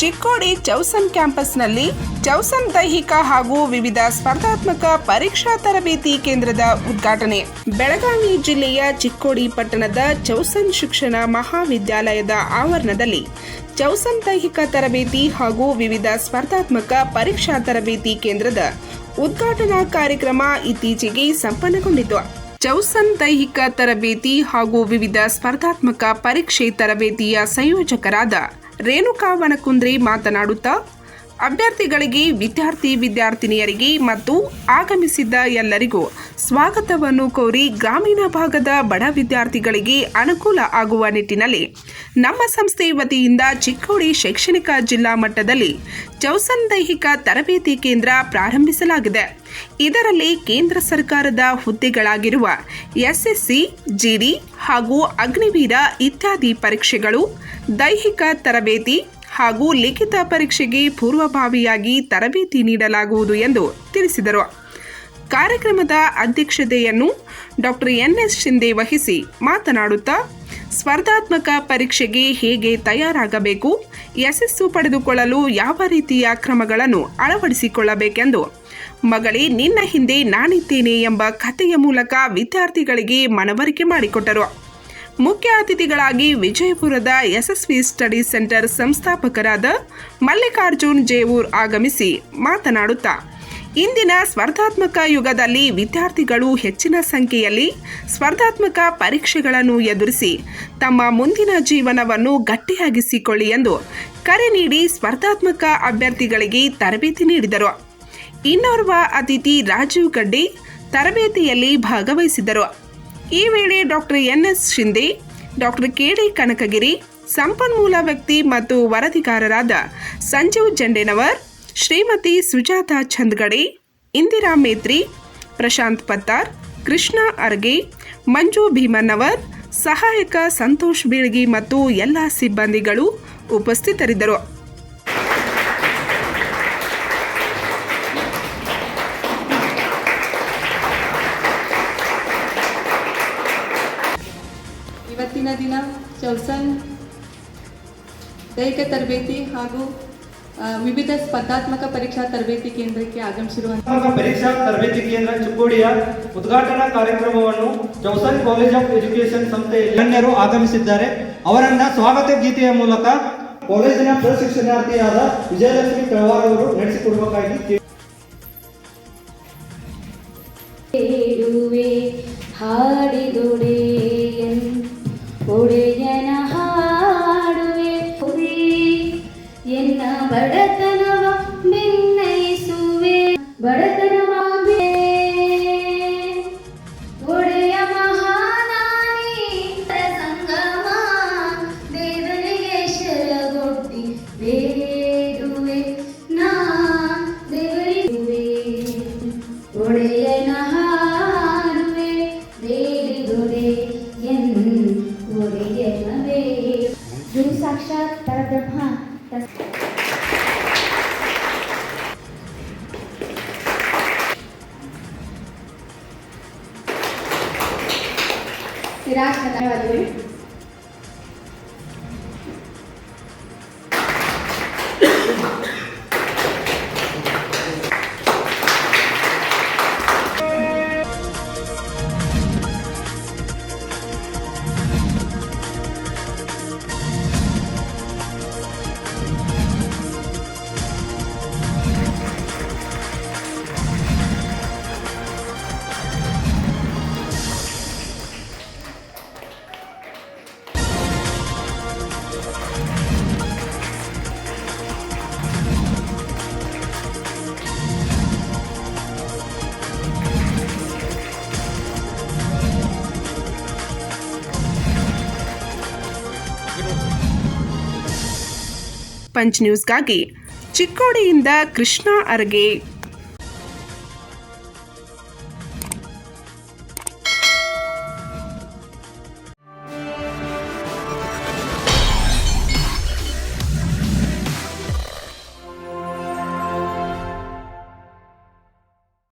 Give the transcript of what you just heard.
ಚಿಕ್ಕೋಡಿ ಚೌಸನ್ ಕ್ಯಾಂಪಸ್ನಲ್ಲಿ ಚೌಸನ್ ದೈಹಿಕ ಹಾಗೂ ವಿವಿಧ ಸ್ಪರ್ಧಾತ್ಮಕ ಪರೀಕ್ಷಾ ತರಬೇತಿ ಕೇಂದ್ರದ ಉದ್ಘಾಟನೆ. ಬೆಳಗಾವಿ ಜಿಲ್ಲೆಯ ಚಿಕ್ಕೋಡಿ ಪಟ್ಟಣದ ಚೌಸನ್ ಶಿಕ್ಷಣ ಮಹಾವಿದ್ಯಾಲಯದ ಆವರಣದಲ್ಲಿ ಚೌಸನ್ ದೈಹಿಕ ತರಬೇತಿ ಹಾಗೂ ವಿವಿಧ ಸ್ಪರ್ಧಾತ್ಮಕ ಪರೀಕ್ಷಾ ತರಬೇತಿ ಕೇಂದ್ರದ ಉದ್ಘಾಟನಾ ಕಾರ್ಯಕ್ರಮ ಇತ್ತೀಚೆಗೆ ಸಂಪನ್ನಗೊಂಡಿತು. ಚೌಸನ್ ದೈಹಿಕ ತರಬೇತಿ ಹಾಗೂ ವಿವಿಧ ಸ್ಪರ್ಧಾತ್ಮಕ ಪರೀಕ್ಷೆ ತರಬೇತಿಯ ಸಂಯೋಜಕರಾದ ರೇಣುಕಾ ವನಕುಂದ್ರಿ ಮಾತನಾಡುತ್ತಾ ಅಭ್ಯರ್ಥಿಗಳಿಗೆ ವಿದ್ಯಾರ್ಥಿ, ವಿದ್ಯಾರ್ಥಿನಿಯರಿಗೆ ಮತ್ತು ಆಗಮಿಸಿದ್ದ ಎಲ್ಲರಿಗೂ ಸ್ವಾಗತವನ್ನು ಕೋರಿ ಗ್ರಾಮೀಣ ಭಾಗದ ಬಡ ವಿದ್ಯಾರ್ಥಿಗಳಿಗೆ ಅನುಕೂಲ ಆಗುವ ನಿಟ್ಟಿನಲ್ಲಿ ನಮ್ಮ ಸಂಸ್ಥೆ ವತಿಯಿಂದ ಚಿಕ್ಕೋಡಿ ಶೈಕ್ಷಣಿಕ ಜಿಲ್ಲಾ ಮಟ್ಟದಲ್ಲಿ ಚೌಸನ್ ದೈಹಿಕ ತರಬೇತಿ ಕೇಂದ್ರ ಪ್ರಾರಂಭಿಸಲಾಗಿದೆ. ಇದರಲ್ಲಿ ಕೇಂದ್ರ ಸರ್ಕಾರದ ಹುದ್ದೆಗಳಾಗಿರುವ ಎಸ್ಎಸ್ಸಿ, ಜಿಡಿ ಹಾಗೂ ಅಗ್ನಿವೀರ ಇತ್ಯಾದಿ ಪರೀಕ್ಷೆಗಳು, ದೈಹಿಕ ತರಬೇತಿ ಹಾಗೂ ಲಿಖಿತ ಪರೀಕ್ಷೆಗೆ ಪೂರ್ವಭಾವಿಯಾಗಿ ತರಬೇತಿ ನೀಡಲಾಗುವುದು ಎಂದು ತಿಳಿಸಿದರು. ಕಾರ್ಯಕ್ರಮದ ಅಧ್ಯಕ್ಷತೆಯನ್ನು ಡಾಕ್ಟರ್ ಎನ್ಎಸ್ ಶಿಂದೆ ವಹಿಸಿ ಮಾತನಾಡುತ್ತಾ, ಸ್ಪರ್ಧಾತ್ಮಕ ಪರೀಕ್ಷೆಗೆ ಹೇಗೆ ತಯಾರಾಗಬೇಕು, ಯಶಸ್ಸು ಪಡೆದುಕೊಳ್ಳಲು ಯಾವ ರೀತಿಯ ಕ್ರಮಗಳನ್ನು ಅಳವಡಿಸಿಕೊಳ್ಳಬೇಕೆಂದು, ಮಗಳೇ ನಿನ್ನ ಹಿಂದೆ ನಾನಿದ್ದೇನೆ ಎಂಬ ಕಥೆಯ ಮೂಲಕ ವಿದ್ಯಾರ್ಥಿಗಳಿಗೆ ಮನವರಿಕೆ ಮಾಡಿಕೊಟ್ಟರು. ಮುಖ್ಯ ಅತಿಥಿಗಳಾಗಿ ವಿಜಯಪುರದ ಯಶಸ್ವಿ ಸ್ಟಡಿ ಸೆಂಟರ್ ಸಂಸ್ಥಾಪಕರಾದ ಮಲ್ಲಿಕಾರ್ಜುನ್ ಜೇವೂರ್ ಆಗಮಿಸಿ ಮಾತನಾಡುತ್ತಾ, ಇಂದಿನ ಸ್ಪರ್ಧಾತ್ಮಕ ಯುಗದಲ್ಲಿ ವಿದ್ಯಾರ್ಥಿಗಳು ಹೆಚ್ಚಿನ ಸಂಖ್ಯೆಯಲ್ಲಿ ಸ್ಪರ್ಧಾತ್ಮಕ ಪರೀಕ್ಷೆಗಳನ್ನು ಎದುರಿಸಿ ತಮ್ಮ ಮುಂದಿನ ಜೀವನವನ್ನು ಗಟ್ಟಿಯಾಗಿಸಿಕೊಳ್ಳಿ ಎಂದು ಕರೆ ನೀಡಿ ಸ್ಪರ್ಧಾತ್ಮಕ ಅಭ್ಯರ್ಥಿಗಳಿಗೆ ತರಬೇತಿ ನೀಡಿದರು. ಇನ್ನೋರ್ವ ಅತಿಥಿ ರಾಜೀವ್ ಗಡ್ಡಿ ತರಬೇತಿಯಲ್ಲಿ ಭಾಗವಹಿಸಿದ್ದರು ಈ ವೇಳೆ doctor NS Shinde, doctor KD Kanakagiri, ಸಂಪನ್ಮೂಲ ವ್ಯಕ್ತಿ ಮತ್ತು ವರದಿಗಾರರಾದ ಸಂಜೀವ್ ಜಂಡೇನವರ್, ಶ್ರೀಮತಿ ಸುಜಾತಾ ಚಂದ್ಗಡೆ, ಇಂದಿರಾ ಮೇತ್ರಿ, ಪ್ರಶಾಂತ್ ಪತ್ತಾರ್, ಕೃಷ್ಣ ಅರ್ಗೆ, ಮಂಜು ಭೀಮನ್ನವರ್ ಸಹಾಯಕ ಸಂತೋಷ್ ಬೀಳ್ಗಿ ಮತ್ತು ಎಲ್ಲ ಸಿಬ್ಬಂದಿಗಳು ಉಪಸ್ಥಿತರಿದ್ದರು. ಇವತ್ತಿನ ದಿನ ಚೌಸನ್ ದೈಹಿಕ ತರಬೇತಿ ಹಾಗೂ ವಿವಿಧ ಸ್ಪರ್ಧಾತ್ಮಕ ಪರೀಕ್ಷಾ ತರಬೇತಿ ಕೇಂದ್ರಕ್ಕೆ ಆಗಮಿಸಿರುವಂತಹ ಪರೀಕ್ಷಾ ತರಬೇತಿ ಕೇಂದ್ರ ಚುಕ್ಕೋಡಿಯ ಉದ್ಘಾಟನಾ ಕಾರ್ಯಕ್ರಮವನ್ನು ಚೌಸನ್ ಕಾಲೇಜ್ ಆಫ್ ಎಜುಕೇಶನ್ ಸಂಸ್ಥೆ ಗಣ್ಯರು ಆಗಮಿಸಿದ್ದಾರೆ. ಅವರನ್ನ ಸ್ವಾಗತ ಗೀತೆಯ ಮೂಲಕ ಕಾಲೇಜಿನ ಪ್ರಶಿಕ್ಷಣಾರ್ಥಿಯಾದ ವಿಜಯಲಕ್ಷ್ಮಿ ಕಳವಾರ್ ಅವರು ನಡೆಸಿಕೊಡಬೇಕಾಗಿ ಕೇ- ಬಡತನವ ಭಿನ್ನಯಿಸುವೆ ಬಡತನವ ಒಡೆಯ ಮಹಾನಾನಿ ಸಂಗಮ ದೇವರಿಗೆ ಶರಗೊಡ್ಡಿ ಬೇಡುವೆ. ನಾ ದೇವರಿರುವೆ. ಒಡೆಯನ ಹಾಡುವೆ ಬೇಡಿದೊಡೆ ಎನ್ ಒಡೆಯನವೇ. ಗುರು ಸಾಕ್ಷಾತ್ ಪರಬ್ರಹ್ಮ. સિરાજ ધન્યવાદ ಪಂಚ್ ನ್ಯೂಸ್ಗಾಗಿ ಚಿಕ್ಕೋಡಿಯಿಂದ ಕೃಷ್ಣ ಅರ್ಗೆ